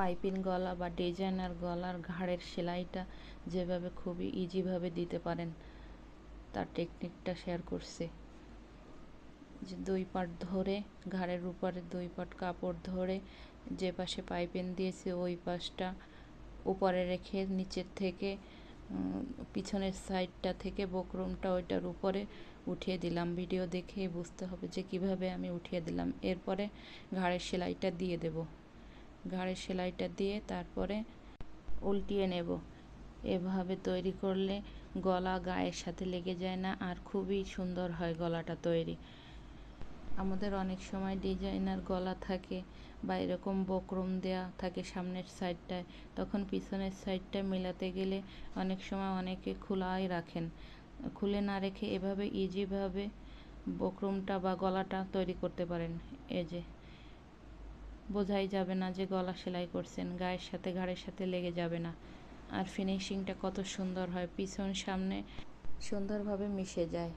Piping গলা বা designer গলার ঘাড়ের সেলাইটা যেভাবে খুবই ইজিভাবে দিতে পারেন, তার টেকনিকটা শেয়ার করছে। যে দুই পাট ধরে, ঘাড়ের উপরে দুই পাট কাপড় ধরে, যে পাশে পাইপিন দিয়েছে ওই পাশটা উপরে রেখে নিচের থেকে পিছনের সাইডটা থেকে বকরমটা ওইটার উপরে উঠিয়ে দিলাম। ভিডিও দেখে বুঝতে হবে যে কীভাবে আমি উঠিয়ে দিলাম। এরপরে ঘাড়ের সেলাইটা দিয়ে দেব। ঘাড়ের সেলাইটা দিয়ে তারপরে উল্টিয়ে নেব। এভাবে তৈরি করলে গলা গায়ের সাথে লেগে যায় না আর খুবই সুন্দর হয় গলাটা তৈরি। আমাদের অনেক সময় ডিজাইনার গলা থাকে বা এরকম বক্রম দেয়া থাকে সামনের সাইডটায়, তখন পিছনের সাইডটা মেলাতে গেলে অনেক সময় অনেকে খোলাই রাখেন। খুলে না রেখে এভাবে ইজিভাবে বক্রমটা বা গলাটা তৈরি করতে পারেন। এই যে বোঝাই যাবে না যে গলা সেলাই করছেন, গায়ের সাথে ঘাড়ের সাথে লেগে যাবে না। আর ফিনিশিংটা কত সুন্দর হয়, পিছন সামনে সুন্দরভাবে মিশে যায়।